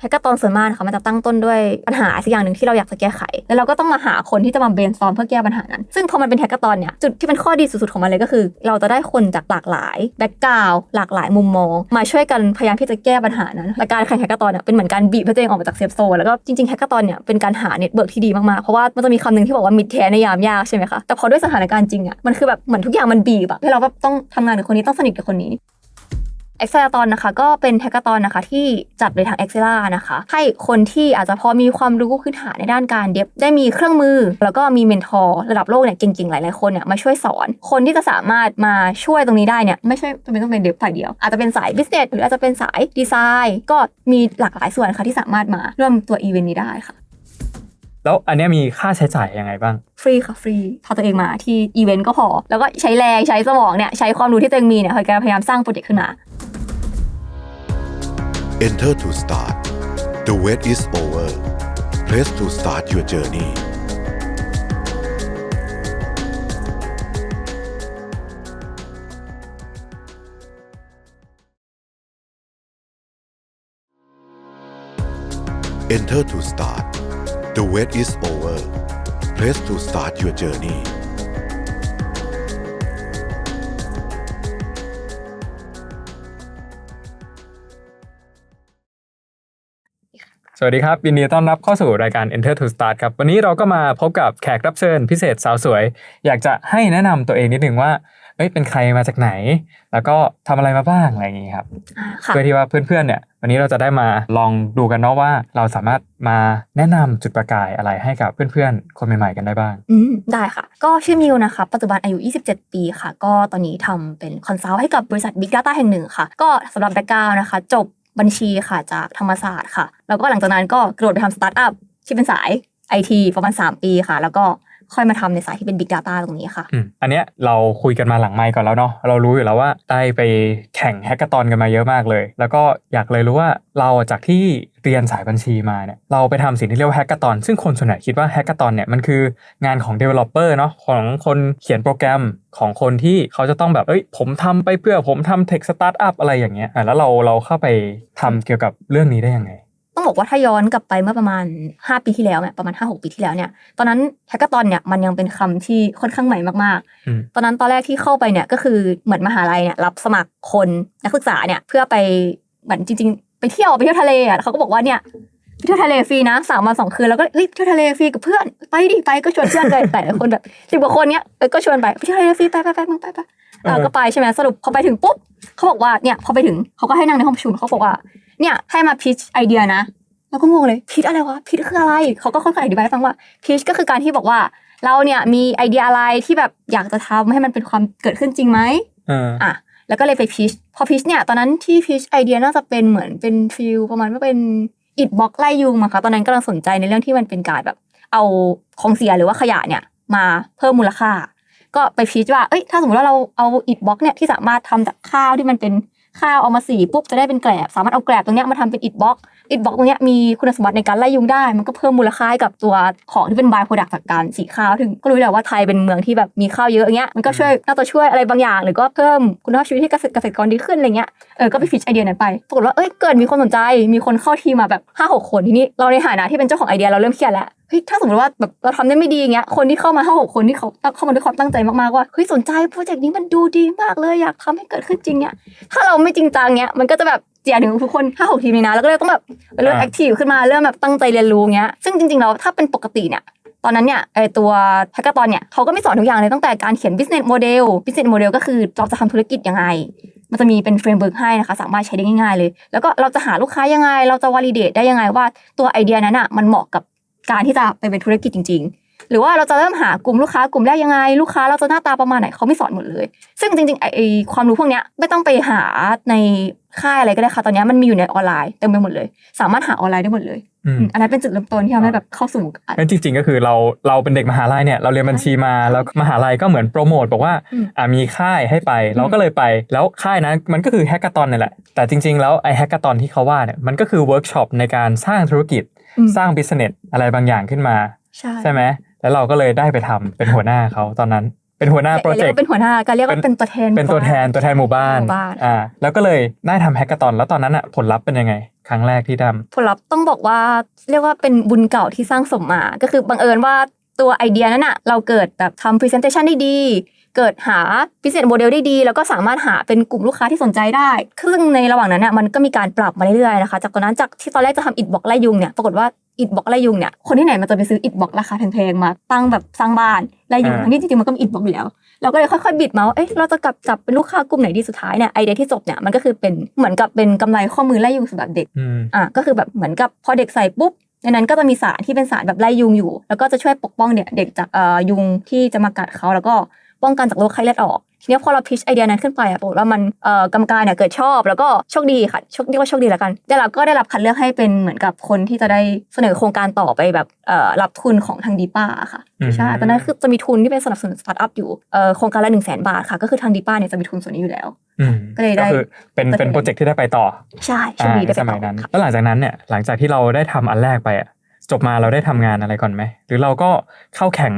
แฮกเกอร์ตอนส่วนมากนะคะมันจะตั้งต้นด้วยปัญหาสักอย่างหนึ่งที่เราอยากจะแก้ไข แล้วเราก็ต้องมาหาคนที่จะมาเบรนสตอมเพื่อแก้ปัญหานั้น ซึ่งพอมันเป็นแฮกเกอร์ตอนเนี่ยจุดที่เป็นข้อดีสุดๆของมันเลยก็คือ เราจะได้คนจากหลากหลายแบ็กกราวหลากหลายมุมมอง มาช่วยกันพยายามที่จะแก้ปัญหานั้นและการแข่งแฮกเกอร์ตอนเนี่ยเป็นเหมือนการบีบตัวเองออกมาจากเซฟโซนแล้วก็จริงๆแฮกเกอร์ตอนเนี่ยเป็นการหาเน็ตเบิร์กที่ดีมากๆเพราะว่ามันจะมีคำหนึ่งที่บอกว่ามิดแท้ในยามยากใช่ไหมคะแต่พอด้วยสถานการณ์จริงอะมันคือแบบเหมือนทุกอย่างมันบีบอะให้เราแบบต้องทำงานกับคนนี้ต้องสนิทกับคนนี้ เอ็กเซลตอนนะคะ ก็เป็นแฮกเกอร์ตอนนะคะ ที่จัดโดยทาง e x c e l a นะคะ ให้คนที่อาจจะพอมีความรู้พื้นฐานในด้านการเดฟได้มีเครื่องมือ แล้วก็มีเมนทอร์ระดับโลกเนี่ยเก่งๆ หลายๆคนเนี่ยมาช่วยสอน คนที่จะสามารถมาช่วยตรงนี้ได้เนี่ยไม่ใช่จำเป็นต้องเป็นเดฟฝ่ายเดียว อาจจะเป็นสายบิสเนสหรืออาจจะเป็นสายดีไซน์ ก็มีหลากหลายส่วนค่ะที่สามารถมาร่วมตัวอีเวนต์นี้ได้ค่ะแล้วอันเนี้ยมีค่าใช้จ่ายยังไงบ้าง ฟรีค่ะ ฟรีพาตัวเองมาที่อีเวนต์ก็พอ แล้วก็ใช้แรงใช้สมองเนี่ย ใช้ความรู้ที่ตัวเองมีเนี่ยพยายามสร้างโปรเจกต์ขึ้นมา Enter to start. The wait is over. Press to start your journey. เ Enter to start. The wait is over. Press to start your journey. สวัสดีครับยินดีต้อนรับเข้าสู่รายการ Enter to Start ครับ วันนี้เราก็มาพบกับแขกรับเชิญพิเศษสาวสวย อยากจะให้แนะนำตัวเองนิดหนึ่งว่าเอ้ยเป็นใครมาจากไหน แล้วก็ทำอะไรมาบ้างอะไรอย่างนี้ครับอ่าค่ะเพื่อที่ว่าเพื่อนๆเนี่ย วันนี้เราจะได้มาลองดูกันเนาะว่า เราสามารถมาแนะนำจุดประกายอะไรให้กับเพื่อนๆ คนใหม่ๆกันได้บ้างอืมได้ค่ะ ก็ชื่อมิวนะคะ ปัจจุบันอายุ 27 ปีค่ะ ก็ตอนนี้ทำเป็นคอนซัลท์ให้กับบริษัท Big Data แห่งหนึ่งค่ะ ก็สำหรับแบ็กกราวนะคะ จบ บัญชีค่ะจากธรรมศาสตร์ค่ะ แล้วก็หลังจากนั้นก็กระโดดไปทำสตาร์ทอัพที่เป็นสายไอทีประมาณ 3 ปีค่ะ แล้วก็ ค่อยมาทำในสายที่เป็น Big Data ตรงนี้ค่ะ อันเนี้ยเราคุยกันมาหลังไมค์ก่อนแล้วเนาะเรารู้อยู่แล้วว่าได้ไปแข่งแฮกเกอร์ตอนกันมาเยอะมากเลย แล้วก็อยากเลยรู้ว่าเราจากที่เรียนสายบัญชีมาเนี่ยเราไปทำสิ่งที่เรียกว่าแฮกเกอร์ตอนซึ่งคนส่วนใหญ่คิดว่าแฮกเกอร์ตอนเนี่ยมันคืองานของ Developer เนาะของคนเขียนโปรแกรมของคนที่เขาจะต้องแบบ เอ้ย ผมทำไปเพื่อผมทำเทคสตาร์ทอัพอะไรอย่างเงี้ยอะแล้วเราเราเข้าไปทำเกี่ยวกับเรื่องนี้ได้ยังไง ต้องบอกว่าถ้าย้อนกลับไปเมื่อประมาณ 5 ปีที่แล้วเนี่ยประมาณ 5-6 ปีที่แล้วเนี่ย ตอนนั้นแฮกเกอร์ตอนเนี่ยมันยังเป็นคำที่ค่อนข้างใหม่มากอืมๆตอนนั้นตอนแรกที่เข้าไปเนี่ยก็คือเหมือนมหาลัยเนี่ยรับสมัครคนนักศึกษาเนี่ยเพื่อไปเหมือนจริง ๆ ไปเที่ยวไปเที่ยวทะเลอะเขาก็บอกว่าเนี่ยไปเที่ยวทะเลฟรีนะสามวันสองคืนแล้วก็เฮ้ยไปเที่ยวทะเลฟรีกับเพื่อนไปดิไปก็ชวนเพื่อนไปแต่ละคนแบบสิบกว่าคนเนี้ยเออก็ชวนไปไปเที่ยวทะเลฟรีไปไปไปมึงไปไปเออก็ไปใช่ไหมสรุปพอไปถึงปุ๊บเขาบอกว่าเนี่ยพอไปถึงเขาก็ให้นั่งในห้องประชุมเขาบอกว่า เนี่ยให้มาพิชไอเดียนะเราก็งงเลยพิชอะไรวะพิชคืออะไรเขาก็ค่อยๆอธิบายให้ฟังว่าพิชก็คือการที่บอกว่า เราเนี่ยมีไอเดียอะไรที่แบบอยากจะทำให้มันเป็นความเกิดขึ้นจริงไหมเอออะแล้วก็เลยไปพิชพอพิชเนี่ยตอนนั้นที่พิชไอเดียน่าจะเป็นเหมือนเป็นฟิลประมาณว่าเป็นอิดบล็อกไล่ยุงมั้งคะตอนนั้นกำลังสนใจในเรื่องที่มันเป็นการแบบ เอาของเสียหรือว่าขยะเนี่ยมาเพิ่มมูลค่า ก็ไปพิชว่าเอ้ยถ้าสมมติว่าเราเอาอิดบล็อกเนี่ยที่สามารถทำจากข้าวที่มันเป็น ข้าวเอามาสีปุ๊บจะได้เป็นแกลบ สามารถเอาแกลบตรงเนี้ยมาทำเป็นอิดบล็อกอิดบล็อกตรงเนี้ยมีคุณสมบัติในการไล่ยุงได้ มันก็เพิ่มมูลค่ากับตัวของที่เป็นบายโปรดักต์จากการสีข้าว ถึงก็รู้แหละว่าไทยเป็นเมืองที่แบบมีข้าวเยอะอย่างเงี้ยมันก็ช่วยน่าจะช่วยอะไรบางอย่าง หรือก็เพิ่มคุณภาพชีวิตให้เกษตรกรดีขึ้นอะไรเงี้ยเออก็ไปพิชไอเดียนั้นไปปรากฏว่าเอ้ยเกิดมีคนสนใจมีคนเข้าทีมมาแบบห้าหกคนทีนี้เราในฐานะที่เป็นเจ้าของไอเดียเราเริ่มเครียดแล้ว เฮ้ยถ้าสมมติว่าแบบเราทำได้ไม่ดีอย่างเงี้ยคนที่เข้ามาห้าหกคนที่เขาเข้ามาด้วยความตั้งใจมากๆว่าเฮ้ยสนใจโปรเจกต์นี้มันดูดีมากเลยอยากทำให้เกิดขึ้นจริงเนี่ยถ้าเราไม่จริงจังเงี้ยมันก็จะแบบเจียถึงทุกคนห้าหกทีมเลยนะแล้วก็เลยต้องแบบเริ่มอ่าแอคทีฟขึ้นมาเริ่มแบบตั้งใจเรียนรู้เงี้ยซึ่งจริงๆแล้วถ้าเป็นปกติเนี่ยตอนนั้นเนี่ยไอตัวแฮกเกอร์ตอนเนี่ยเขาก็ไม่สอนทุกอย่างเลยตั้งแต่การเขียน business model business model ก็คือเราจะทำธุรกิจยังไง มันจะมีเป็นเฟรมเวิร์กให้นะคะ สามารถใช้ได้ง่ายๆเลย แล้วก็เราจะหาลูกค้ายังไง เราจะวอลิเดตได้ยังไงว่าตัวไอเดียนั้นอะมันเหมาะกับ การที่จะไปเป็นธุรกิจจริง ๆ หรือว่าเราจะเริ่มหากลุ่มลูกค้ากลุ่มแรกยังไง ลูกค้าเราจะหน้าตาประมาณไหนเขาไม่สอนหมดเลย ซึ่งจริงๆไอไอ้ความรู้พวกเนี้ยไม่ต้องไปหาในค่ายอะไรก็ได้ค่ะตอนเนี้ยมันมีอยู่ในออนไลน์เต็มไปหมดเลย สามารถหาออนไลน์ได้หมดเลยอืมอืมอันนั้นเป็นจุดเริ่มต้นที่ทำให้แบบเข้าสู่วงการงั้นจริง ๆ ก็คือเราเราเป็นเด็กมหาลัยเนี่ยเราเรียนบัญชีมาแล้วมหาลัยก็เหมือนโปรโมทบอกว่าอืมอ่ามีค่ายให้ไปเราก็เลยไป แล้วค่ายนั้นมันก็คือแฮกเกอร์ตอนนี่แหละแต่จริง ๆ แล้วไอแฮกเกอร์ตอนที่เขาว่าเนี่ยมันก็คือเวิร์กช็อปในการสร้างธุรกิจอืม สร้างบิสเนสอะไรบางอย่างขึ้นมา ใช่ใช่ไหมแล้วเราก็เลยได้ไปทำเป็นหัวหน้าเขาตอนนั้น เป็นหัวหน้าโปรเจกต์เป็นหัวหน้าการเรียกว่าเป็นตัวแทนเป็นตัวแทนตัวแทนหมู่บ้านหมู่บ้านอ่าแล้วก็เลยได้ทำแฮกเกอร์ตอนแล้วตอนนั้นอะผลลัพธ์เป็นยังไง ครั้งแรกที่ทำผลลัพธ์ต้องบอกว่าเรียกว่าเป็นบุญเก่าที่สร้างสมมา ก็คือบังเอิญว่า ตัวไอเดียนั้นอะเราเกิดแบบทำ presentation ได้ดี เกิดหา business model ได้ดี แล้วก็สามารถหาเป็นกลุ่มลูกค้าที่สนใจได้ซึ่งในระหว่างนั้นเนี่ยมันก็มีการปรับมาเรื่อยๆนะคะ จากตอนนั้นจากที่ตอนแรกจะทำอิดบอกไล่ยุงเนี่ยปรากฏว่าอิดบอกไล่ยุงเนี่ยคนที่ไหนมันจะไปซื้ออิดบอกราคาแพงๆมาตั้งแบบสร้างบ้านไล่ยุงอ่าทั้งที่จริงๆมันก็มีอิดบอกอยู่แล้ว เราก็เลยค่อยๆบิดมาว่าเอ๊ะเราจะกลับจับเป็นลูกค้ากลุ่มไหนดีสุดท้ายเนี่ยไอเดียที่จบเนี่ยมันก็คือเป็นเหมือนกับเป็นกำไรข้อมือไล่ยุงสำหรับเด็กอืมอะก็คือแบบเหมือนกับพอเด็กใส่ปุ๊บ ในนั้นก็จะมีสารที่เป็นสารแบบไล่ยุงอยู่ แล้วก็จะช่วยปกป้องเนี่ยเด็กจากยุงที่จะมากัดเขาแล้วก็ ป้องกันจากโรคไข้เลือดออกทีเนี้ยพอเราพิชไอเดียนั้นขึ้นไปอะปรากฏว่ามันเอ่อกรรมการเนี่ยเกิดชอบ แล้วก็โชคดีค่ะโชคเรียกว่าโชคดีแล้วกัน ได้รับก็ได้รับคัดเลือกให้เป็นเหมือนกับคนที่จะได้เสนอโครงการต่อไปแบบเอ่อรับทุนของทางดีป้าค่ะอืมใช่ตอนนั้นคือจะมีทุนที่เป็นสนับสนุนสตาร์ทอัพอยู่เอ่อโครงการละหนึ่งแสนบาทค่ะ ก็คือทางดีป้าเนี่ยจะมีทุนส่วนนี้อยู่แล้วอืมก็เลยได้คือเป็นก็เลยเป็นโปรเจกต์ที่ได้ไปต่อ ใช่โชคอ่าดีได้ในไปสต่มัยอนั้นค่ะแล้วหลังจากนั้นเนี่ยหลังจากที่เราได้ทำอันแรกไปอะจบมาเราได้ทำงานอะไรก่อนไหมหรือเราก็เข้าแข่ง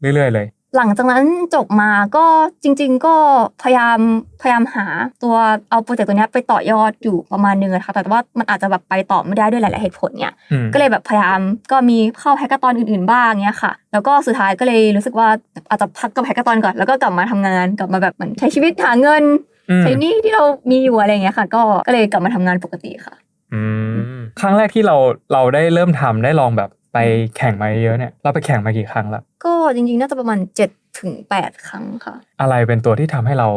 เรื่อย ๆ เลย หลังจากนั้นจบมาก็จริง ๆ ก็พยายามพยายามหาตัวเอาโปรเจกต์ตัวเนี้ยไปต่อยอดอยู่ประมาณนึงอะค่ะแต่ว่ามันอาจจะแบบไปต่อไม่ได้ด้วยหลาย ๆเหตุผลเนี่ยอืมก็เลยแบบพยายามก็มีเข้าแฮกเกอร์ตอนอื่น ๆ บ้างเนี้ยค่ะ แล้วก็สุดท้ายก็เลยรู้สึกว่าอาจจะพักกับแฮกเกอร์ตอนก่อนแล้วก็กลับมาทำงานกลับมาแบบเหมือนใช้ชีวิตหาเงินอืมใช้หนี่ที่เรามีอยู่อะไรอย่างเงี้ยค่ะ ก็ก็เลยกลับมาทำงานปกติค่ะอืมครั้งแรกที่เราเราได้เริ่มทำได้ลองแบบ ไปแข่งมาเยอะๆเนี่ยเราไปแข่งมากี่ครั้งละก็จริงๆน่าจะประมาณ7จ็ดถึงแปดครั้งค่ะ อะไรเป็นตัวที่ทำให้เรา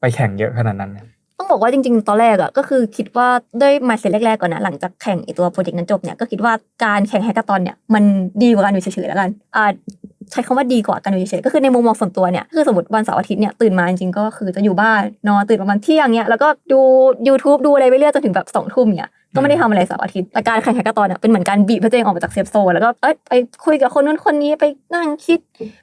ไปแข่งเยอะขนาดนั้นเนี่ย ต้องบอกว่าจริง ๆ ตอนแรกอะก็คือคิดว่าด้วยมาเซ็ตแรกๆก่อนนะหลังจากแข่งไอตัวโปรเจกต์นั้นจบเนี่ยก็คิดว่าการแข่งแฮกเกอร์ตอนเนี่ยมันดีกว่าการอยู่เฉยๆแล้วกันอ่าใช้คำว่าดีกว่าการอยู่เฉยๆก็คือในมุมมองส่วนตัวเนี่ยคือสมมติวันเสาร์อาทิตย์เนี่ยตื่นมาจริงๆก็คือจะอยู่บ้านนอนตื่นประมาณเที่ยงเนี่ยแล้วก็ดู YouTube ดูอะไรไปเรื่อยจนถึงแบบสองทุ่มเนี่ยก็ไม่ได้ทำอะไรเสาร์อาทิตย์แต่การแข่งแฮกเกอร์ตอนเนี่ยเป็นเหมือนการบีบให้ตัวเองออกมาจากเซฟโซนแล้วก็เอ้ยไปคุยกับคนนู้นคนนี้ไปนั่งคิด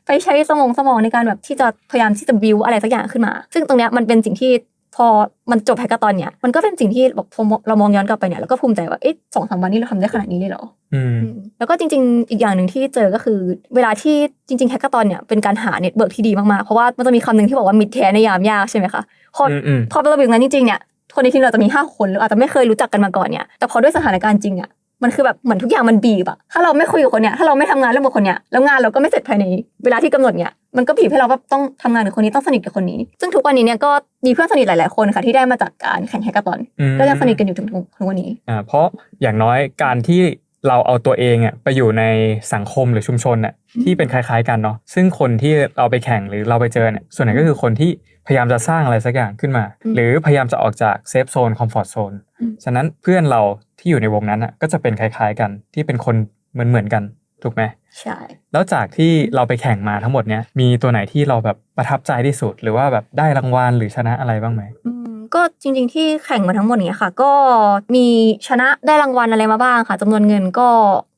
ไปใช้สมองสมองในการแบบที่จะพยายามที่จะบิวอะไรสักอย่างขึ้นมา ซึ่งตรงเนี้ยมันเป็นสิ่งที่ พอมันจบแฮกเกอร์ตอนเนี่ยมันก็เป็นสิ่งที่แบบพอเรามองย้อนกลับไปเนี่ยแล้วก็ภูมิใจว่าเอ๊ะสองสามวันนี้เราทำได้ขนาดนี้เลยเหรออืมอืมแล้วก็จริง ๆ อีกอย่างหนึ่งที่เจอก็คือ เวลาที่จริงๆแฮกเกอร์ตอนเนี่ยเป็นการหาเน็ตเบิร์กที่ดีมากๆ เพราะว่ามันจะมีคำหนึ่งที่บอกว่ามิดแท้ในยามยากใช่ไหมคะพอออืมอืมพอเราอยู่ตรงนั้นจริงๆเนี่ยคนในทีมเราจะมีห้าคนหรืออาจจะไม่เคยรู้จักกันมาก่อนเนี่ยแต่พอด้วยสถานการณ์จริงเนี่ย มันคือแบบเหมือนทุกอย่างมันบีบอะถ้าเราไม่คุยกับคนเนี่ยถ้าเราไม่ทำงานร่วมกับคนเนี่ยแล้วงานเราก็ไม่เสร็จภายในเวลาที่กำหนดเนี่ยมันก็บีบให้เราว่าต้องทำงานกับคนนี้ต้องสนิทกับคนนี้ ซึ่งทุกวันนี้เนี่ยก็มีเพื่อนสนิทหลาย ๆ คนค่ะที่ได้มาจากการแข่งแฮกเกอร์ตอนอืมก็ยังสนิทกันอยู่ถึงทุกวันนี้อ่าเพราะอย่างน้อยการที่เราเอาตัวเองอะไปอยู่ในสังคมหรือชุมชนน่ะอืมที่เป็นคล้าย ๆ กันเนาะซึ่งคนที่เราไปแข่งหรือเราไปเจอเนี่ยส่วนใหญ่ก็คือคนที่พยายามจะสร้างอะไรสักอย่างขึ้นมา หรือพยายามจะออกจากเซฟโซนคอมฟอร์ทโซนฉะนั้นเพื่อนเรา ที่อยู่ในวงนั้นอะก็จะเป็นคล้าย ๆ กันที่เป็นคนเหมือนๆกันถูกไหมใช่ แล้วจากที่เราไปแข่งมาทั้งหมดเนี้ยมีตัวไหนที่เราแบบประทับใจที่สุด หรือว่าแบบได้รางวัลหรือชนะอะไรบ้างไหมอืมก็จริงๆที่แข่งมาทั้งหมดเนี้ยค่ะ ก็มีชนะได้รางวัลอะไรมาบ้างค่ะจำนวนเงินก็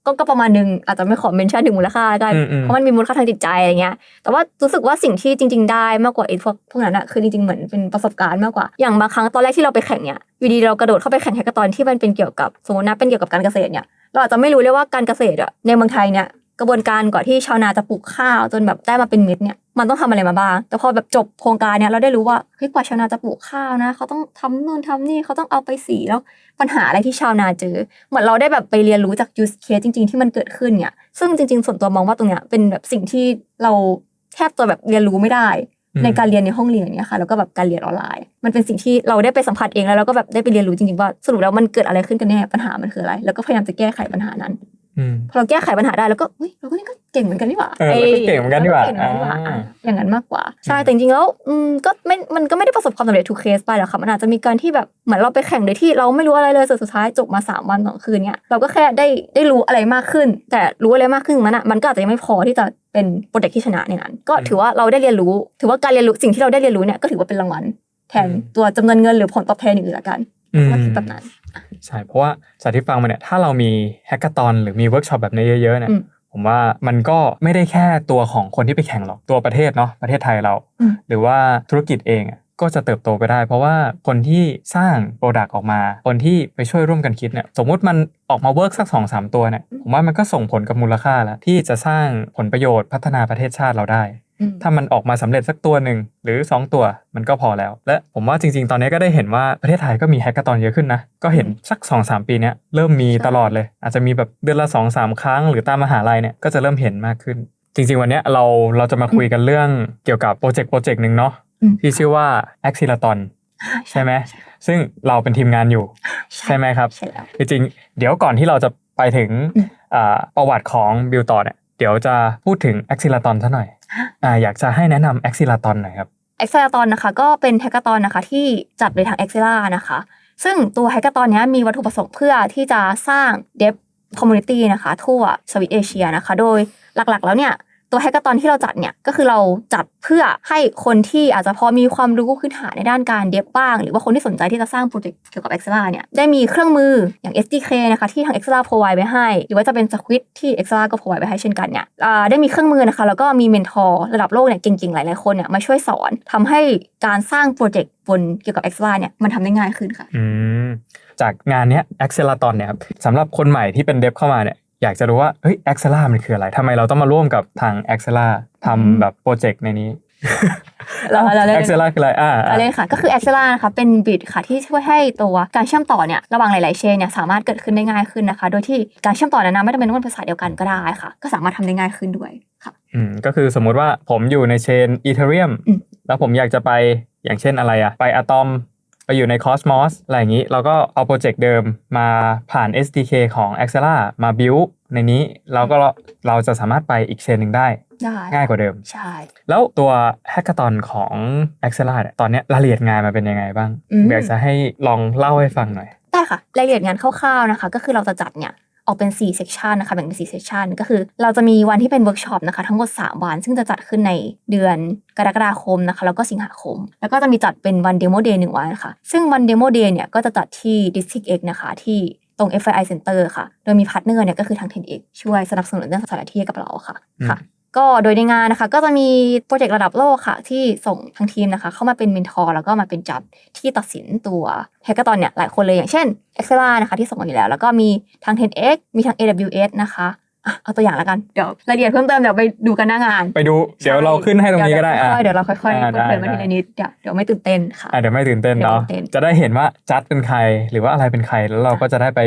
ก็ก็ประมาณหนึงอาจจะไม่ขอเมนชั่นถึงมูลค่าแล้วกันอืมอืมเพราะมันมีมูลค่าทางจิตใจอะไรเงี้ยแต่ว่ารู้สึกว่าสิ่งที่จริง ๆ ได้มากกว่าไอ้พวกพวกนั้นอะคือจริงๆเหมือนเป็นประสบการณ์มากกว่าอย่างบางครั้งตอนแรกที่เราไปแข่งเนี่ยอยู่ดีเรากระโดดเข้าไปแข่งแฮกเกอร์ตอนที่มันเป็นเกี่ยวกับสมมตินะเป็นเกี่ยวกับการเกษตรเนี่ยเราอาจจะไม่รู้เลยว่าการเกษตรอะในเมืองไทยเนี่ย กระบวนการก่อนที่ชาวนาจะปลูกข้าวจนแบบได้มาเป็นเม็ดเนี่ยมันต้องทำอะไรมาบ้าง แต่พอแบบจบโครงการเนี่ยเราได้รู้ว่าเฮ้ยกว่าชาวนาจะปลูกข้าวนะ เขาต้องทำนู่นทำนี่เขาต้องเอาไปสีแล้วปัญหาอะไรที่ชาวนาเจอ เหมือนเราได้แบบไปเรียนรู้จาก use case จริง ๆ ที่มันเกิดขึ้นเนี่ยซึ่งจริง ๆ ส่วนตัวมองว่าตรงเนี้ยเป็นแบบสิ่งที่เราแทบจะแบบเรียนรู้ไม่ได้อืมในการเรียนในห้องเรียนเนี่ยค่ะแล้วก็แบบการเรียนออนไลน์ มันเป็นสิ่งที่เราได้ไปสัมผัสเองแล้วเราก็แบบได้ไปเรียนรู้จริงๆว่าสรุปแล้วมันเกิดอะไรขึ้นกันแน่ปัญหามันคืออะไร แล้วก็พยายามจะแก้ไขปัญหานั้นอืม พอเราแก้ไขปัญหาได้แล้วก็เฮ้ยเราก็นี่ก็เก่งเหมือนกันนี่หว่าเออเราก็เก่งเหมือนกันนี่หว่าเราเก่งเหมือนกันนี่หว่าอ่าอะอย่างนั้นมากกว่าใช่แต่จริงๆแล้วอืมก็ไม่มันก็ไม่ได้ประสบความสำเร็จทุกเคสไปหรอกค่ะมันอาจจะมีการที่แบบเหมือนเราไปแข่งโดยที่เราไม่รู้อะไรเลยสุดสุดท้ายจบมาสามวันสองคืนเนี่ยเราก็แค่ได้ได้รู้อะไรมากขึ้น แต่รู้อะไรมากขึ้นมันอะมันก็อาจจะยังไม่พอที่จะเป็นโปรเจกต์ที่ชนะในนั้น ก็ถือว่าเราได้เรียนรู้ ถือว่าการเรียนรู้สิ่งที่เราได้เรียนรู้เนี่ยก็ถือว่าเป็นรางวัลแทนตัวจำนวนเงินหรือผลตอบแทนอย่างอื่นละกันอืมก็คิดแบบนั้น ใช่เพราะว่าจากที่ฟังมาเนี่ยถ้าเรามีแฮกเกอร์ตอนหรือมีเวิร์กช็อปแบบนี้เยอะๆเนี่ยอืมผมว่ามันก็ไม่ได้แค่ตัวของคนที่ไปแข่งหรอกตัวประเทศเนาะประเทศไทยเราอืมหรือว่าธุรกิจเองอะก็จะเติบโตไปได้ เพราะว่าคนที่สร้างโปรดักต์ออกมา คนที่ไปช่วยร่วมกันคิดเนี่ยสมมุติมันออกมาเวิร์กสักสองสามตัวเนี่ยผมว่ามันก็ส่งผลกับมูลค่าแล้วที่จะสร้างผลประโยชน์พัฒนาประเทศชาติเราได้อืม ถ้ามันออกมาสำเร็จสักตัวหนึ่งหรือ 2 ตัวมันก็พอแล้ว และผมว่าจริง ๆ ตอนนี้ก็ได้เห็นว่าประเทศไทยก็มีแฮกเกอร์ตอนเยอะขึ้นนะ ก็เห็นสัก 2-3 ปีเนี้ยเริ่มมีตลอดเลย อาจจะมีแบบเดือนละ 2-3 ครั้ง หรือตามมหาลัยเนี่ยก็จะเริ่มเห็นมากขึ้น จริง ๆ วันเนี้ยเราเราจะมาคุยกันเรื่องเกี่ยวกับโปรเจกต์โปรเจกต์หนึ่งเนาะอืมที่ชื่อว่า a x i l a t o n ใช่ไหมซึ่งเราเป็นทีมงานอยู่ ใช่ไหมครับใช่แล้วจริงๆเดี๋ยวก่อนที่เราจะไปถึงอืมอ่าประวัติของบิลต่อเนี่ยเดี๋ยวจะพูดถึง a x i l a t o n ซะหน่อยฮะ อ่าอยากจะให้แนะนำแอคซิลาตอนหน่อยครับแอ c เซ l ตอนนะคะก็เป็นแฮกเกอร์ตอนนะคะที่จัดโดยทาง e x c e l a นะคะ ซึ่งตัวแฮกเกอร์ตอนนี้มีวัตถุประสงค์เพื่อที่จะสร้างเดฟคอมมูนิตี้นะคะทั่วสวิตเอเชียนะคะ โดยหลักๆแล้วเนี่ย ตัวแฮกเกอร์ตอนที่เราจัดเนี่ยก็คือเราจัดเพื่อให้คนที่อาจจะพอมีความรู้พื้นฐานในด้านการเดฟบ้าง หรือว่าคนที่สนใจที่จะสร้างโปรเจกต์เกี่ยวกับ e x c e l a เนี่ยได้มีเครื่องมืออย่าง SDK นะคะที่ทาง e x c e l a provide ไว้ให้ หรือว่าจะเป็น Squid ที่ e x c e l a ก็ provide ไว้ให้เช่นกันเนี่ยได้มีเครื่องมือนะคะแล้วก็มีเมนทอร์ระดับโลกเนี่ยเก่งๆหลายๆคนเนี่ยมาช่วยสอนทำให้การสร้างโปรเจกต์บนเกี่ยวกับ e x c e l a เนี่ยมันทำได้ง่ายขึ้นค่ะจากงานเนี้ย a x i l a t o n เนี่ยครับสำหรับคนใหม่ที่เป็นเดฟเข้ามาเนี่ย อยากจะรู้ว่าเฮ้ย a x i l a มันคืออะไรทำไมเราต้องมาร่วมกับทาง a x i l a ทำแบบโปรเจกต์ในนี้เราเราเล่น a x i l a คืออะไรอ่าอะไรค่ะก็คือ a x e l a นะคะเป็นบิดค่ะที่ช่วยให้ตัวการเชื่อมต่อเนี่ยระหว่างหลายๆเชนเนี่ยสามารถเกิดขึ้นได้ง่ายขึ้นนะคะ โดยที่การเชื่อมต่อนั้นนะไม่จำเป็นต้องเป็นภาษาเดียวกันก็ได้ค่ะ ก็สามารถทำได้ง่ายขึ้นด้วยค่ะอืมก็คือสมมุติว่าผมอยู่ในเชนอีเทเรียมอืมแล้วผมอยากจะไปอย่างเช่นอะไรอะไปอะตอม ไปอยู่ในคอสมอสอะไรอย่างนี้ เราก็เอาโปรเจกต์เดิมมาผ่าน SDK ของ a x e l a มา build ในนี้เราก็เราจะสามารถไปอีกเชนหนึ่งได้ได้ง่ายกว่าเดิม ใช่ แล้วตัวแฮกเกอร์ตอนของ a x e l a เนี่ยตอนเนี้ยรายละเอียดงานมันเป็นยังไงบ้างอืมอยากจะให้ลองเล่าให้ฟังหน่อย ได้ค่ะ รายละเอียดงานคร่าวๆนะคะ ก็คือเราจะจัดเนี่ย ออกเป็น4 section นะคะแบ่งเป็น4 section ก็คือ เราจะมีวันที่เป็นเวิร์กช็อปนะคะ ทั้งหมด 3 วัน ซึ่งจะจัดขึ้นในเดือนกรกฎาคมนะคะ แล้วก็สิงหาคม แล้วก็จะมีจัดเป็นวันเดโมเดย์หนึ่งวันค่ะ ซึ่งวันเดโมเดย์เนี่ยก็จะจัดที่ District X นะคะที่ตรง FII Center ค่ะ โดยมีพาร์ทเนอร์เนี่ยก็คือทาง 10X ช่วยสนับสนุนเรื่องสถานที่กับเราค่ะค่ะ ก็โดยในงานนะคะ ก็จะมีโปรเจกต์ระดับโลกค่ะ ที่ส่งทางทีมนะคะ เข้ามาเป็นเมนทอร์แล้วก็มาเป็นจัดที่ตัดสินตัวแฮกเกอร์ตอนเนี่ยหลายคนเลยอย่างเช่น e x c e l a นะคะที่ส่งมาอยู่แล้ว แล้วก็มีทาง 10x มีทาง AWS นะคะอะเอาตัวอย่างแล้วกันเดี๋ยวรายละเอียดเพิ่มเติมเดี๋ยวไปดูกันหน้างาน ไปดูเดี๋ยวเราขึ้นให้ตรงนี้ก็ได้อะเดี๋ยวเราค่อยๆอ่าได้เปิดมาได้ทีละนิดเดี๋ยวเดี๋ยวไม่ตื่นเต้นค่ะอะเดี๋ยวไม่ตื่นเต้นเนาะเดี๋ยวตื่นเต้นจะได้เห็นว่าจัดเป็นใคร หรือว่าอะไรเป็นใครแล้วเราก็จะได้ไป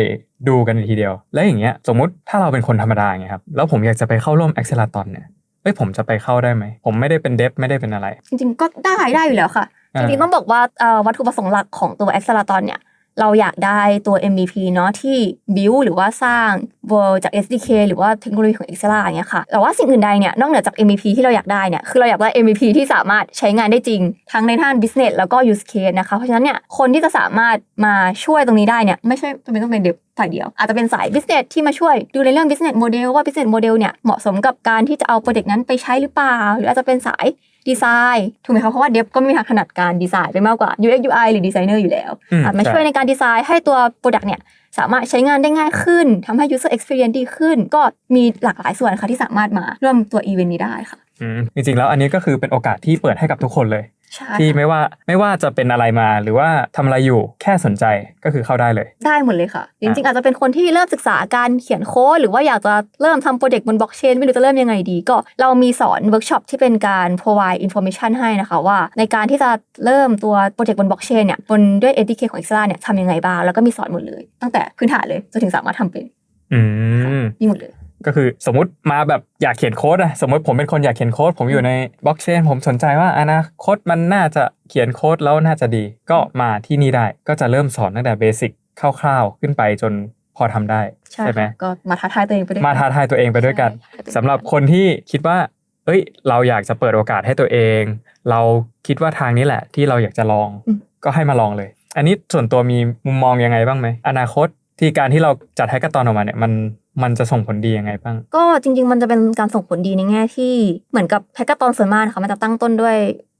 ดูกันทีเดียว แล้วอย่างเงี้ยสมมุติถ้าเราเป็นคนธรรมดาอย่างเงี้ยครับแล้วผมอยากจะไปเข้าร่วม a c c e l a t o n เนี่ยเอ้ยผมจะไปเข้าได้ไหม ผมไม่ได้เป็นเดฟไม่ได้เป็นอะไร จริงๆ ก็ได้ได้อยู่แล้วค่ะอ่าจริงๆ ต้องบอกว่าเอ่อวัตถุประสงค์หลักของตัว a c c e l a t o n เนี่ย เราอยากได้ตัว MVP เนาะที่ build หรือว่าสร้าง World จาก SDK หรือว่าเทคโนโลยีของ e x c e l a อย่างเงี้ยค่ะแต่ว่าสิ่งอื่นใดเนี่ยนอกเหนือจาก MVP ที่เราอยากได้เนี่ยคือเราอยากได้ MVP ที่สามารถใช้งานได้จริง ทั้งในด้าน business แล้วก็ use case นะคะเพราะฉะนั้นเนี่ยคนที่จะสามารถมาช่วยตรงนี้ได้เนี่ยไม่ใช่จำเป็นต้องเป็นเดฟฝ่ายเดียว อาจจะเป็นสาย business ที่มาช่วยดูในเรื่อง business model ว่า business model เนี่ยเหมาะสมกับการที่จะเอาโปรเจกต์นั้นไปใช้หรือเปล่า หรืออาจจะเป็นสาย ดีไซน์ถูกไหมคะเพราะว่าเดฟก็ไม่มีทางถนัดการดีไซน์ไปมากกว่า UX UI หรือดีไซเนอร์อยู่แล้วอืมอาจมาใช่ช่วยในการดีไซน์ให้ตัว Product เนี่ยสามารถใช้งานได้ง่ายขึ้นทำให้ User Experience ดีขึ้น ก็มีหลากหลายส่วนค่ะที่สามารถมาร่วมตัวอีเวนต์นี้ได้ค่ะอืมจริงๆแล้วอันนี้ก็คือเป็นโอกาสที่เปิดให้กับทุกคนเลยใช่ ที่ค่ะไม่ว่าไม่ว่าจะเป็นอะไรมาหรือว่าทำอะไรอยู่แค่สนใจก็คือเข้าได้เลย ได้หมดเลยค่ะ จริงๆ อาจจะเป็นคนที่เริ่มศึกษาการเขียนโค้ดหรือว่าอยากจะเริ่มทำโปรเจกต์บนบล็อกเชนไม่รู้จะเริ่มยังไงดี ก็เรามีสอนเวิร์กช็อปที่เป็นการ provide information ให้นะคะว่า ในการที่จะเริ่มตัวโปรเจกต์บนบล็อกเชนเนี่ยบนด้วย SDK ของ Extra เนี่ยทำยังไงบ้างแล้วก็มีสอนหมดเลย ตั้งแต่พื้นฐานเลยจนถึงสามารถทำเป็น อืมมีหมดเลย ก็คือสมมติมาแบบอยากเขียนโค้ดอะสมมติผมเป็นคนอยากเขียนโค้ดผมอยู่ในบล็อกเชนผมสนใจว่าอนาคตมันน่าจะเขียนโค้ดแล้วน่าจะดี ก็มาที่นี่ได้ก็จะเริ่มสอนตั้งแต่เบสิกคร่าวๆ ขึ้นไปจนพอทำได้ใช่ใช่ไหมค่ะก็มาท้าทายตัวเองไปด้วยมาท้าทายตัวเองไปด้วยกันใช่สำหรับคนที่คิดว่า เอ้ย เราอยากจะเปิดโอกาสให้ตัวเอง เราคิดว่าทางนี้แหละ ที่เราอยากจะลองอืมก็ให้มาลองเลย อันนี้ส่วนตัวมีมุมมองยังไงบ้างไหมอนาคตที่การที่เราจัดแฮกเกอร์ตอนออกมาเนี่ยมัน มันจะส่งผลดียังไงบ้าง ก็จริง ๆ มันจะเป็นการส่งผลดีในแง่ที่เหมือนกับแฮกเกอร์ตอนส่วนมากนะคะมันจะตั้งต้นด้วย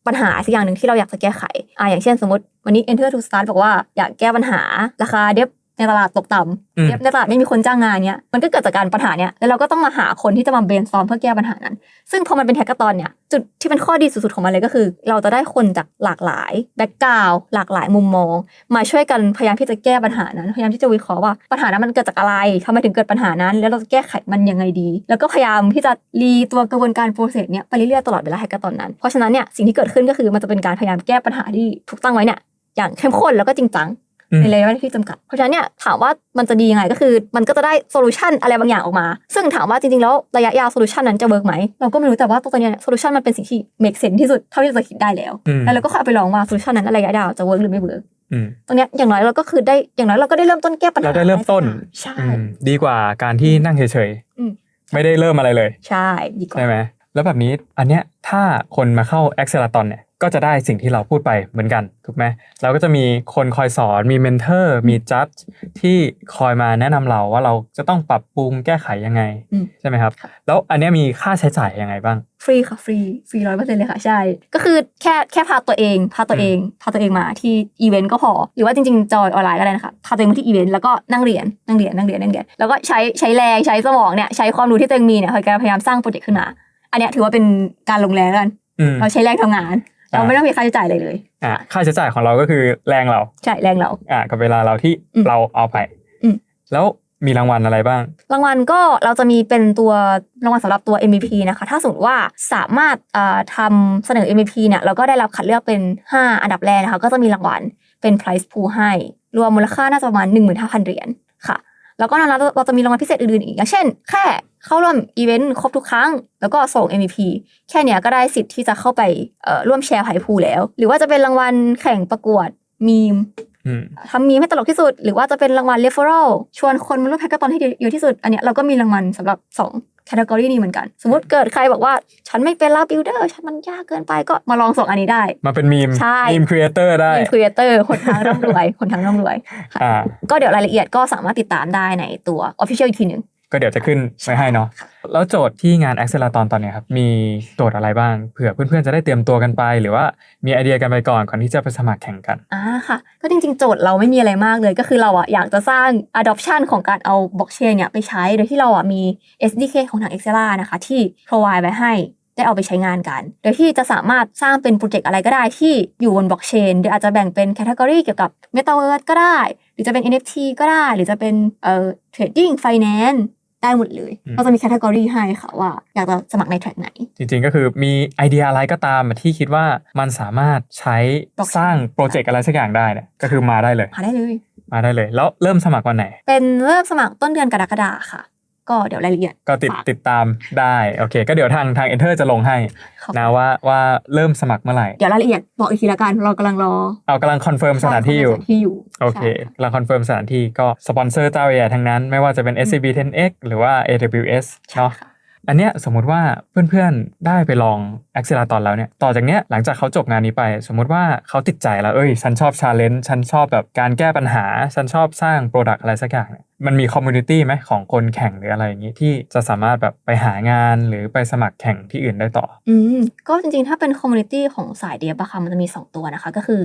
ปัญหาสักอย่างหนึ่งที่เราอยากจะแก้ไขอ่าอย่างเช่นสมมติวันนี้ Enter to Start บอกว่าอยากแก้ปัญหาราคาเดบ ในตลาดตกต่อืมำในตลาดไม่มีคนจ้างงานเนี้ยมันก็เกิดจากการปัญหาเนี้ยแล้วเราก็ต้องมาหาคนที่จะมาเบนซอมเพื่อแก้ปัญหานั้น ซึ่งพอมันเป็นแฮกเกอร์ตอนเนี่ยจุดที่เป็นข้อดีสุดๆของมันเลยก็คือ เราจะได้คนจากหลากหลายแบ็กกราวหลากหลายมุมมอง มาช่วยกันพยายามที่จะแก้ปัญหานั้นพยายามที่จะวิเคราะห์ว่าปัญหานั้นมันเกิดจากอะไรทำไมถึงเกิดปัญหานั้น แล้วเราจะแก้ไขมันยังไงดี แล้วก็พยายามที่จะรีตัวกระบวนการโปรเซสเนี้ยไปเรื่อยๆตลอดเวลาแฮกเกอร์ตอนนั้นเพราะฉะนั้นเนี่ยสิ่งที่เกิดขึ้นก็คือมันจะเป็นการพยายามแก้ปัญหาที่ถูกตั้งไว้เนี่ยอย่างเข้มข้นแล้วก็จริงจังอืม ในระยะเวลาที่จำกัด เพราะฉะนั้นเนี่ยถามว่ามันจะดียังไงก็คือ มันก็จะได้โซลูชันอะไรบางอย่างออกมา ซึ่งถามว่าจริงๆแล้วระยะยาวโซลูชันนั้นจะเวิร์กไหมเราก็ไม่รู้แต่ว่าตอนเนี้โซลูชันมันเป็นสิ่งที่ make sense ที่สุดเท่าที่จะคิดได้แล้วอืมแล้วเราก็ค่อยเอาไปลองว่าโซลูชันนั้นระยะยาวจะเวิร์กหรือไม่เวิร์กอืมตรงเนี้ยอย่างน้อยเราก็คือได้อย่างน้อยเราก็ได้เริ่มต้นแก้ปัญหาเราได้เริ่มต้นใช่อืมดีกว่าการที่นั่งเฉยอืมๆไม่ได้เริ่มอะไรเลย ใช่ดีกว่าใช่ไหม แล้วแบบนี้อันเนี้ยถ้าคนมาเข้า a c c e l a t o n เนี่ยก็จะได้สิ่งที่เราพูดไปเหมือนกันถูกไหมเราก็จะมีคนคอยสอนมีเมนเทอร์มีจัดที่คอยมาแนะนำเราว่าเราจะต้องปรับปรุงแก้ไขยังไงอืมใช่ไหมครับค่ะแล้วอันเนี้ยมีค่าใช้จ่ายยังไงบ้าง ฟรีค่ะ ฟรีฟรีร้อยเปอร์เซ็นต์เลยค่ะใช่ ก็คือแค่แค่พาตัวเองพาตัวเองพาตัวเองมาที่อีเวนต์ก็พอ หรือว่าจริงๆ จอยออนไลน์ก็ได้นะคะพาตัวเองมาที่อีเวนต์แล้วก็นั่งเรียนนั่งเรียนนั่งเรียนนั่งเรียนแล้วก็ใช้ใช้แรงใช้สมองเนี่ยใช้ความรู้ที่ตัวเองมีเนี่ยคอยพยายามสร้างโปรเจกต์ขึ้นมา อันเนี้ยถือว่าเป็นการลงแรงแล้วกันอืมเราใช้แรงทำงาน เราไม่ต้องมีค่าใช้จ่ายอะไรเลยอ่าค่าใช้จ่ายของเราก็คือแรงเราใช่แรงเราอ่ากับเวลาเราที่อืมเราเอาไปอืมแล้วมีรางวัลอะไรบ้าง รางวัลก็เราจะมีเป็นตัวรางวัลสำหรับตัว MVP นะคะ ถ้าสมมติว่าสามารถเอ่อทำเสนอ MVP เนี่ยเราก็ได้รับคัดเลือกเป็น 5 อันดับแรกนะคะ ก็จะมีรางวัลเป็น prize pool ให้ รวมมูลค่าน่าจะประมาณ15,000 เหรียญค่ะ แล้วก็นั้นเราเราจะมีรางวัลพิเศษอื่นๆอีกอย่างเช่น แค่เข้าร่วมอีเวนต์ครบทุกครั้ง แล้วก็ส่ง MVP แค่เนี้ยก็ได้สิทธิ์ที่จะเข้าไปเอ่อร่วมแชร์ไพพูแล้ว หรือว่าจะเป็นรางวัลแข่งประกวดมีมอืมทำมีมให้ตลกที่สุด หรือว่าจะเป็นรางวัล referral ชวนคนมาร่วมแฮกเกอร์ตอนให้เยอะที่สุด อันเนี้ยเราก็มีรางวัลสำหรับ 2 แคตตากรีนี้เหมือนกัน สมมติเกิดใครบอกว่า ฉันไม่เป็นลาบิลเดอร์ฉันมันยากเกินไปก็มาลองส่งอันนี้ได้ มาเป็นมีมใช่มีมครีเอเตอร์ได้เป็นครีเอเตอร์คนทางร่ำรวยคนทางร่ำรวยค่ะอ่าก็เดี๋ยวรายละเอียดก็สามารถติดตามได้ในตัว Official อีกทีหนึ่ง ก็เดี๋ยวจะขึ้นไว้ให้เนาะแล้วโจทย์ที่งาน a c c e l a t o n ตอนเนี้ยครับมีโจทย์อะไรบ้างเผื่อเพื่อนๆจะได้เตรียมตัวกันไป หรือว่ามีไอเดียกันไปก่อนก่อนที่จะไปสมัครแข่งกันอ่าค่ะ ก็จริงๆ โจทย์เราไม่มีอะไรมากเลย ก็คือเราอะอยากจะสร้าง adoption ของการเอาบล็อกเชนเนี่ยไปใช้โดยที่เราอะมี SDK ของทาง Excel นะคะที่ provide ไว้ให้ได้เอาไปใช้งานกัน โดยที่จะสามารถสร้างเป็นโปรเจกต์อะไรก็ได้ที่อยู่บนบล็อกเชนโดยอาจจะแบ่งเป็น category เกี่ยวกับ Metaverse ก็ได้ หรือจะเป็น NFT ก็ได้ หรือจะเป็นเอ่อ trading finance ได้หมดเลยอืมเราจะมี category ให้ค่ะว่า อยากจะสมัครใน track ไหน จริงๆก็คือมีไอเดียอะไรก็ตามที่คิดว่ามันสามารถใช้ Blockchain สร้างโปรเจกต์อะไรสักอย่างได้เนี่ยก็คือมาได้เลยหาได้เลย มาได้เลย แล้วเริ่มสมัครวันไหน เป็นเริ่มสมัครต้นเดือนกรกฎาค่ะ ก็เดี๋ยวรายละเอียดก็ติดฝากติดตามได้โอเค ก็เดี๋ยวทางทาง Enter จะลงให้ขอบคุณนะว่าว่าเริ่มสมัครเมื่อไหร่เดี๋ยวรายละเอียดบอกอีกทีละกันเรากำลังรอเอากำลังคอนเฟิร์มสถานที่อยู่สถานที่อยู่โอเคใช่ค่ะเราคอนเฟิร์มสถานที่ก็สปอนเซอร์เจ้าใหญ่ทั้งนั้น ไม่ว่าจะเป็น SCB 10X หรือว่า AWS ใช่เนาะค่ะ อันเนี้ยสมมติว่าเพื่อนๆได้ไปลอง a c c e l a t o n แล้วเนี่ยต่อจากเนี้ยหลังจากเขาจบงานนี้ไป สมมติว่าเขาติดใจแล้วเอ้ยฉันชอบ challenge ฉันชอบแบบการแก้ปัญหา ฉันชอบสร้าง product อะไรสักอย่างเนี่ยมันมี community ไหมของคนแข่งหรืออะไรอย่างนี้ ที่จะสามารถแบบไปหางานหรือไปสมัครแข่งที่อื่นได้ต่อ อืมก็จริงๆถ้าเป็นคอมมูนิตี้ของสายเดฟอะคะมันจะมี 2 ตัวนะคะ ก็คือ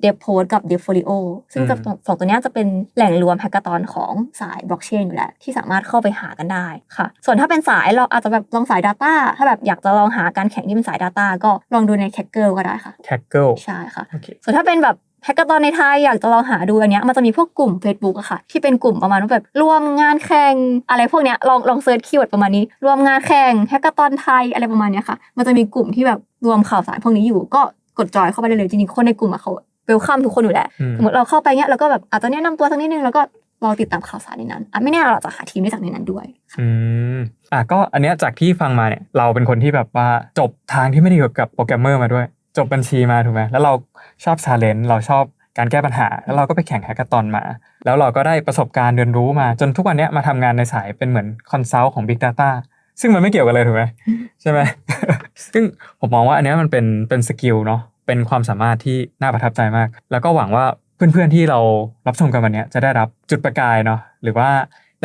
เดฟโพสกับเดฟโฟลิโอซึ่งจะอืมสองตัวเนี้ยจะเป็นแหล่งรวมแฮกเกอร์ตอนของสายบล็อกเชนอยู่แล้ว ที่สามารถเข้าไปหากันได้ค่ะ ส่วนถ้าเป็นสายเราอาจจะแบบลองสาย Data ถ้าแบบอยากจะลองหาการแข่งที่เป็นสาย Data ก็ลองดูในแค g เกิลก็ได้ค่ะ c a g g l e ใช่ค่ะโอเคส่วนถ้าเป็นแบบแฮกเกอร์ตอนในไทยอยากจะลองหาดูอันเนี้ยมันจะมีพวกกลุ่ม Facebook อะค่ะ ที่เป็นกลุ่มประมาณว่าแบบรวมงานแข่งอะไรพวกเนี้ยลองลองเซิร์ชคีย์เวิร์ดประมาณนี้รวมงานแข่งแฮกเกอร์ตอนไทยอะไรประมาณเนี้ยค่ะ มันจะมีกลุ่มที่แบบรวมข่าวสารพวกนี้อยู่ก็กดจอยเข้าไปได้เลยจริงๆคนในกลุ่มอะเขา เวลคัมทุกคนอยู่แหละอืมสมมติเราเข้าไปเนี้ยเราก็แบบอาจจะแนะนำตัวสักนิดนึงแล้วก็รอติดตามข่าวสารในนั้นอะไม่แน่เราอาจจะหาทีมได้จากในนั้นด้วยอืมอะก็อันเนี้ยจากที่ฟังมาเนี่ยเราเป็นคนที่แบบว่าจบทางที่ไม่ได้เกี่ยวกับโปรแกรมเมอร์มาด้วย จบบัญชีมาถูกไหมแล้วเราชอบชาเลนจ์เราชอบการแก้ปัญหา แล้วเราก็ไปแข่งแฮกเกอร์ตอนมา แล้วเราก็ได้ประสบการณ์เรียนรู้มาจนทุกวันเนี้ยมาทำงานในสายเป็นเหมือนคอนซัลท์ของ Big Data ซึ่งมันไม่เกี่ยวกันเลยถูกไหมใช่ไหมซึ่งผมมองว่าอันเนี้ยมันเป็นเป็นสกิลเนาะ เป็นความสามารถที่น่าประทับใจมาก แล้วก็หวังว่าเพื่อนๆที่เรารับชมกันวันเนี้ยจะได้รับจุดประกายเนาะหรือว่า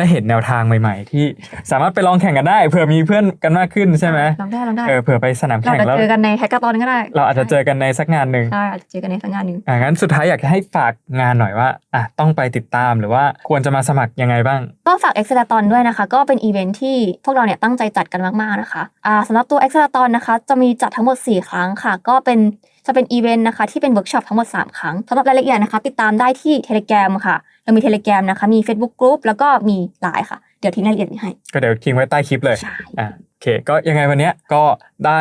ได้เห็นแนวทางใหม่ ๆ ที่สามารถไปลองแข่งกันได้เผื่อมีเพื่อนกันมากขึ้นใช่ไหมลองได้ลองได้เออเผื่อไปสนามเราแข่งจะแล้วเจอกันในแฮกเกอร์ตอนก็ได้ เราอาจจะเจอกันในสักงานหนึ่งใช่อาจจะเจอกันในสักงานหนึ่งอ่างั้นสุดท้ายอยากจะให้ฝากงานหน่อยว่าอะต้องไปติดตามหรือว่าควรจะมาสมัครยังไงบ้างก็ฝาก e x เ a ตอนด้วยนะคะ ก็เป็นอีเวนท์ที่พวกเราเนี่ยตั้งใจจัดกันมากๆนะคะอ่าสำหรับตัว e x เ a ตอนนะคะ จะมีจัดทั้งหมด 4 ครั้งค่ะ ก็เป็น จะเป็นอีเวนต์นะคะที่เป็นเวิร์กช็อปทั้งหมด 3 ครั้งสำหรับรายละเอียดนะคะ ติดตามได้ที่ Telegram ค่ะเรามี Telegram นะคะ มี Facebook Group แล้วก็มี Line ค่ะ เดี๋ยวทิ้งรายละเอียดไว้ให้ ก็เดี๋ยวทิ้งไว้ใต้คลิปเลยใช่อะโอเค ก็ยังไงวันเนี้ยก็ได้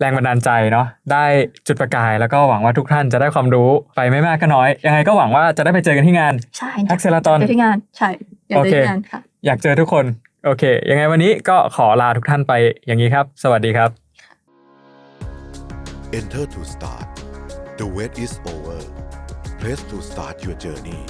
แรงบันดาลใจเนาะได้จุดประกายแล้วก็หวังว่าทุกท่านจะได้ความรู้ไปไม่มากก็น้อย ยังไงก็หวังว่าจะได้ไปเจอกันที่งานใช่แอคเซลตอนเดี๋ยวที่งานใช่เดี๋ยวเจอที่งานค่ะอยากเจอทุกคนโอเค ยังไงวันนี้ก็ขอลาทุกท่านไปอย่างนี้ครับ สวัสดีครับ Enter to start. The wait is over. Press to start your journey.